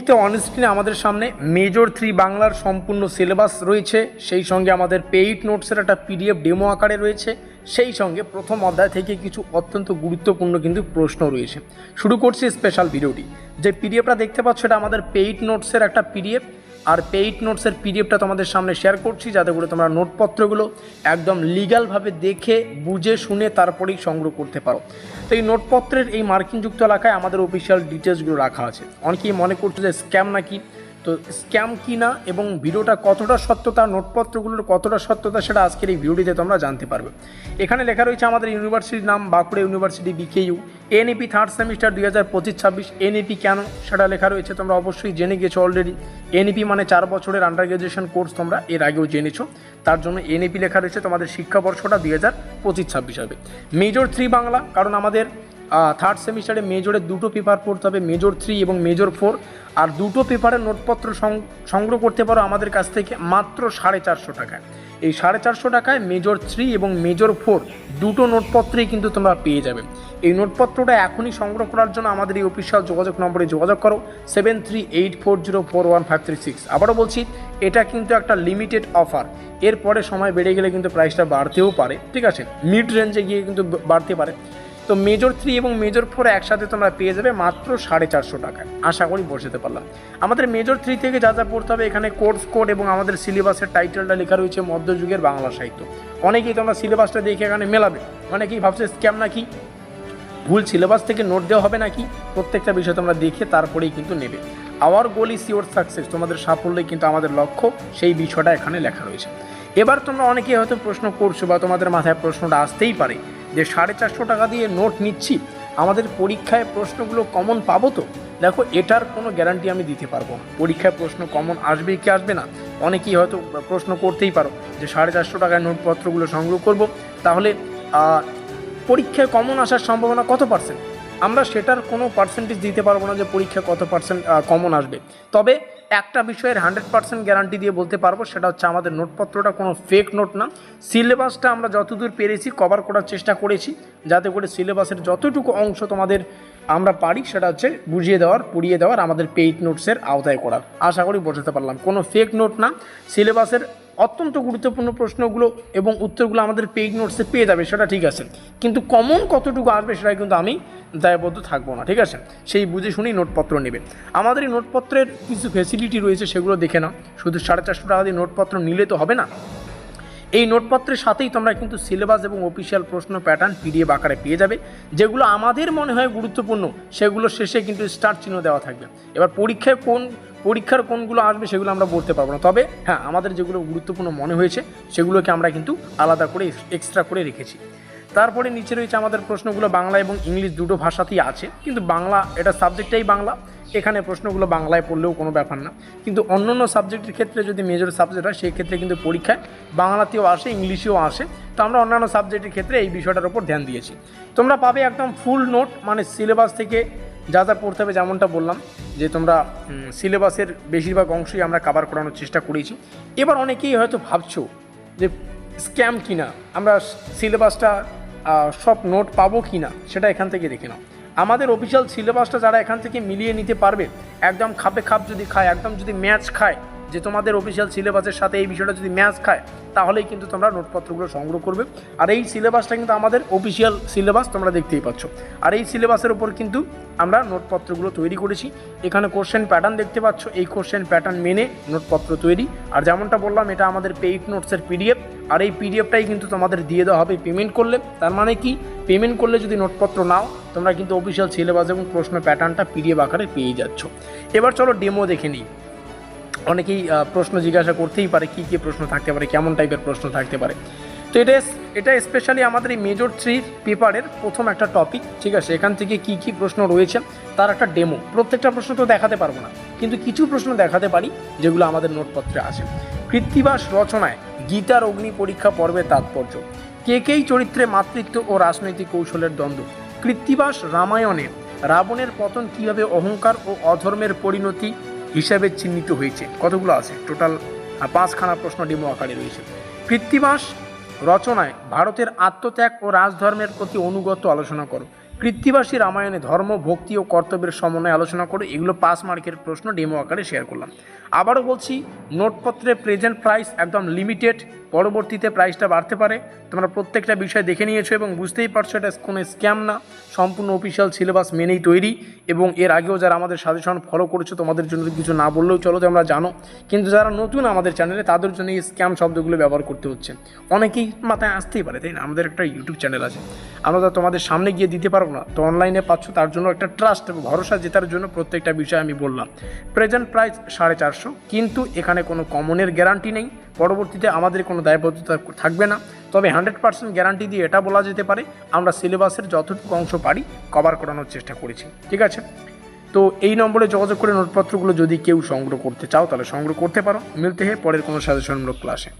মুহূর্তে অনস্ক্রিনে আমাদের সামনে মেজর থ্রি বাংলার সম্পূর্ণ সিলেবাস রয়েছে। সেই সঙ্গে আমাদের পেইড নোটসের একটা পিডিএফ ডেমো আকারে রয়েছে। সেই সঙ্গে প্রথম অধ্যায় থেকে কিছু অত্যন্ত গুরুত্বপূর্ণ কিন্তু প্রশ্ন রয়েছে। শুরু করছি স্পেশাল ভিডিওটি যে পিডিএফটা দেখতে পাচ্ছ, এটা আমাদের পেইড নোটসের একটা পিডিএফ আর পেইড নোটসের পিডিএফটা তোমাদের সামনে শেয়ার করছি, যাতে করে তোমরা নোটপত্রগুলো একদম লিগালভাবে দেখে, বুঝে, শুনে তারপরেই সংগ্রহ করতে পারো। তো এই নোটপত্রের এই মার্কিংযুক্ত এলাকায় আমাদের অফিসিয়াল ডিটেলসগুলো রাখা আছে। অনেকেই মনে করছে যে স্ক্যাম নাকি? তো স্ক্যাম কি না এবং ভিডিওটা কতটা সত্যতা, নোটপত্রগুলোর কতটা সত্যতা সেটা আজকের এই ভিডিওটিতে তোমরা জানতে পারবে। এখানে লেখা রয়েছে আমাদের ইউনিভার্সিটির নাম Bankura university BKU. NEP third semester দুই হাজার পঁচিশ ছাব্বিশ। এনইপি কেন সেটা লেখা রয়েছে তোমরা অবশ্যই জেনে গেছো অলরেডি এনইপি মানে চার বছরের আন্ডার গ্রাজুয়েশন কোর্স তোমরা এর আগেও জেনেছো। তার জন্য এনইপি লেখা রয়েছে তোমাদের শিক্ষাবর্ষটা দুই হাজার পঁচিশ ছাব্বিশ হবে। মেজর থ্রি বাংলা, কারণ আমাদের থার্ড সেমিস্টারে মেজরের দুটো পেপার পড়তে হবে মেজর থ্রি এবং মেজর ফোর আর দুটো পেপারের নোটপত্র সংগ্রহ করতে পারো আমাদের কাছ থেকে মাত্র সাড়ে চারশো টাকায়। এই সাড়ে চারশো টাকায় মেজর থ্রি এবং মেজর ফোর দুটো নোটপত্রেই কিন্তু তোমরা পেয়ে যাবে। এই নোটপত্রটা এখনই সংগ্রহ করার জন্য আমাদের এই অফিসিয়াল যোগাযোগ নম্বরে যোগাযোগ করো seven three eight four zero four one five three six আবারও বলছি, এটা কিন্তু একটা লিমিটেড অফার এরপরে সময় বেড়ে গেলে কিন্তু প্রাইসটা বাড়তেও পারে, ঠিক আছে? মিড রেঞ্জে গিয়ে কিন্তু বাড়তে পারে। তো মেজর থ্রি এবং মেজর ফোর একসাথে তোমরা পেয়ে যাবে মাত্র সাড়ে চারশো টাকায়। আশা করি বসাতে পারলাম। আমাদের মেজর থ্রি থেকে যা যা পড়তে হবে, এখানে কোর্স কোড এবং আমাদের সিলেবাসের টাইটেলটা লেখা রয়েছে মধ্যযুগের বাংলা সাহিত্য। অনেকেই তোমরা সিলেবাসটা দেখে এখানে মেলাবে। অনেকেই ভাবছে স্ক্যাম নাকি? ভুল সিলেবাস থেকে নোট দেওয়া হবে নাকি? প্রত্যেকটা বিষয় তোমরা দেখে তারপরেই কিন্তু নেবে। Our goal is your success তোমাদের সাফল্যই কিন্তু আমাদের লক্ষ্য। সেই বিষয়টা এখানে লেখা রয়েছে। এবার তোমরা অনেকেই হয়তো প্রশ্ন করছ বা তোমাদের মাথায় প্রশ্নটা আসতেই পারে। যে সাড়ে চারশো টাকা দিয়ে নোট নিচ্ছি, আমাদের পরীক্ষায় প্রশ্নগুলো কমন পাবো তো? দেখো, এটার কোনো গ্যারান্টি আমি দিতে পারব পরীক্ষায় প্রশ্ন কমন আসবে কি আসবে না? অনেকেই হয়তো প্রশ্ন করতেই পারো যে সাড়ে চারশো টাকায় নোটপত্রগুলো সংগ্রহ করব। তাহলে পরীক্ষায় কমন আসার সম্ভাবনা কত পার্সেন্ট আমরা সেটার কোনো পার্সেন্টেজ দিতে পারব না যে পরীক্ষায় কত পার্সেন্ট কমন আসবে। তবে একটা বিষয়ের হান্ড্রেড পার্সেন্ট গ্যারান্টি দিয়ে বলতে পারব, সেটা হচ্ছে আমাদের নোটপত্রটা কোনো ফেক নোট না। সিলেবাসটা আমরা যতদূর পেরেছি কভার করার চেষ্টা করেছি, যাতে করে সিলেবাসের যতটুকু অংশ তোমাদের আমরা পারি, সেটা হচ্ছে বুঝিয়ে দেওয়ার, পুড়িয়ে দেওয়ার, আমাদের পেইড নোটসের আওতায় করার। আশা করি বোঝাতে পারলাম। কোনো ফেক নোট না। সিলেবাসের অত্যন্ত গুরুত্বপূর্ণ প্রশ্নগুলো এবং উত্তরগুলো আমাদের পেইড নোটসে পেয়ে যাবে, সেটা ঠিক আছে। কিন্তু কমন কতটুকু আসবে সেটা কিন্তু আমি দায়বদ্ধ থাকব না, ঠিক আছে? সেই বুঝে শুনেই নোটপত্র নেবে। আমাদের এই নোটপত্রের কিছু ফেসিলিটি রয়েছে, সেগুলো দেখে না শুধু সাড়ে চারশো টাকা দিয়ে নোটপত্র নিলে তো হবে না? এই নোটপত্রের সাথেই তোমরা কিন্তু সিলেবাস এবং অফিসিয়াল প্রশ্ন প্যাটার্ন পিডিএফ আকারে পেয়ে যাবে, যেগুলো আমাদের মনে হয় গুরুত্বপূর্ণ, সেগুলো শেষে কিন্তু স্টার চিহ্ন দেওয়া থাকবে। এবার পরীক্ষায় কোন, পরীক্ষার কোনগুলো আসবে সেগুলো আমরা বলতে পারব না। তবে হ্যাঁ আমাদের যেগুলো গুরুত্বপূর্ণ মনে হয়েছে, সেগুলোকে আমরা কিন্তু আলাদা করে এক্সট্রা করে রেখেছি। তারপরে নিচে রয়েছে আমাদের প্রশ্নগুলো বাংলা এবং ইংলিশ দুটো ভাষাতেই আছে, কিন্তু বাংলা, এটা সাবজেক্টটাই বাংলা। এখানে প্রশ্নগুলো বাংলায় পড়লেও কোনো ব্যাপার না। কিন্তু অন্য অন্য সাবজেক্টের ক্ষেত্রে যদি মেজর সাবজেক্ট হয়, সেই ক্ষেত্রে কিন্তু পরীক্ষায় বাংলাতেও আসে, ইংলিশেও আসে। তো আমরা অন্যান্য সাবজেক্টের ক্ষেত্রে এই বিষয়টার ওপর ধ্যান দিয়েছি। তোমরা পাবে একদম ফুল নোট মানে সিলেবাস থেকে যা যা পড়তে হবে, যেমনটা বললাম, যে তোমরা সিলেবাসের বেশিরভাগ অংশই আমরা কাভার করানোর চেষ্টা করেছি। এবার অনেকেই হয়তো ভাবছ যে স্ক্যাম কিনা? আমরা সিলেবাসটা সব নোট পাবো কি না সেটা এখান থেকে দেখে নাও। আমাদের অফিসিয়াল সিলেবাসটা যারা এখান থেকে মিলিয়ে নিতে পারবে, একদম খাপে খাপ যদি খায়, একদম যদি ম্যাচ খায় যে তোমাদের অফিসিয়াল সিলেবাসের সাথে এই বিষয়টা যদি ম্যাচ খায়, তাহলেই কিন্তু তোমরা নোটপত্রগুলো সংগ্রহ করবে। আর এই সিলেবাসটা কিন্তু আমাদের অফিসিয়াল সিলেবাস তোমরা দেখতেই পাচ্ছ। আর এই সিলেবাসের উপর কিন্তু আমরা নোটপত্রগুলো তৈরি করেছি। এখানে কোশ্চেন প্যাটার্ন দেখতে পাচ্ছ। এই কোশ্চেন প্যাটার্ন মেনে নোটপত্র তৈরি। আর যেমনটা বললাম, এটা আমাদের পেইড নোটসের পিডিএফ আর এই পিডিএফটাই কিন্তু তোমাদের দিয়ে দেওয়া হবে পেমেন্ট করলে। তার মানে কি? পেমেন্ট করলে যদি নোটপত্র নাও, তোমরা কিন্তু অফিসিয়াল সিলেবাস এবং প্রশ্ন প্যাটার্নটা পিডিএফ আকারে পেয়ে যাচ্ছ। এবার চলো ডেমো দেখে নিই। অনেকেই প্রশ্ন জিজ্ঞাসা করতেই পারে কী কী প্রশ্ন থাকতে পারে, কেমন টাইপের প্রশ্ন থাকতে পারে। তো এটা এটা স্পেশালি আমাদের এই মেজর থ্রির পেপারের প্রথম একটা টপিক ঠিক আছে? এখান থেকে কি কি প্রশ্ন রয়েছে, তার একটা ডেমো প্রত্যেকটা প্রশ্ন তো দেখাতে পারব না, কিন্তু কিছু প্রশ্ন দেখাতে পারি, যেগুলো আমাদের নোটপত্রে আছে। কৃত্তিবাস রচনায় গীতার অগ্নি পরীক্ষা পর্বের তাৎপর্য। কে কেই চরিত্রে মাতৃত্ব ও রাজনৈতিক কৌশলের দ্বন্দ্ব? কৃত্তিবাস রামায়ণে রাবণের পতন কীভাবে অহংকার ও অধর্মের পরিণতি হিসাবে চিহ্নিত হয়েছে। কতগুলো আছে? টোটাল পাঁচখানা প্রশ্ন ডিমো আকারে রয়েছে। কৃত্তিবাস রচনায় ভারতের আত্মত্যাগ ও রাজধর্মের প্রতি অনুগত আলোচনা করো। কৃত্তিবাসী রামায়ণে ধর্ম, ভক্তি ও কর্তব্যের সমন্বয়ে আলোচনা করে। এগুলো পাঁচ মার্কের প্রশ্ন ডেমো আকারে শেয়ার করলাম। আবারও বলছি, নোটপত্রে প্রেজেন্ট প্রাইস একদম লিমিটেড পরবর্তীতে প্রাইসটা বাড়তে পারে। তোমরা প্রত্যেকটা বিষয় দেখে নিয়েছো এবং বুঝতেই পারছ এটা কোনো স্ক্যাম না। সম্পূর্ণ অফিসিয়াল সিলেবাস মেনেই তৈরি এবং এর আগেও যারা আমাদের সাজেশন ফলো করেছ, তোমাদের জন্য কিছু না বললেও চলো তোমরা জানো। কিন্তু যারা নতুন আমাদের চ্যানেলে তাদের জন্য এই স্ক্যাম শব্দগুলো ব্যবহার করতে হচ্ছে। অনেকেই মাথায় আসতেই পারে, তাই না? আমাদের একটা ইউটিউব চ্যানেল আছে। আমরা তো তোমাদের সামনে গিয়ে দিতে পারব না। তো অনলাইনে পাচ্ছ, তার জন্য একটা ট্রাস্ট এবং ভরসা জেতার জন্য প্রত্যেকটা বিষয় আমি বললাম। প্রেজেন্ট প্রাইস সাড়ে চারশো, কিন্তু এখানে কোনো কমনের গ্যারান্টি নেই। পরবর্তীতে আমাদের কোনো দায়বদ্ধতা থাকবে না। তবে হান্ড্রেড পার্সেন্ট গ্যারান্টি দিয়ে এটা বলা যেতে পারে, আমরা সিলেবাসের যতটুকু অংশ পারি কভার করানোর চেষ্টা করেছি। ঠিক আছে? তো এই নম্বরে যোগাযোগ করে নোটপত্রগুলো যদি কেউ সংগ্রহ করতে চাও, তাহলে সংগ্রহ করতে পারো। মিলতে হে পরের কোনো সাজেশনমূলক ক্লাসে।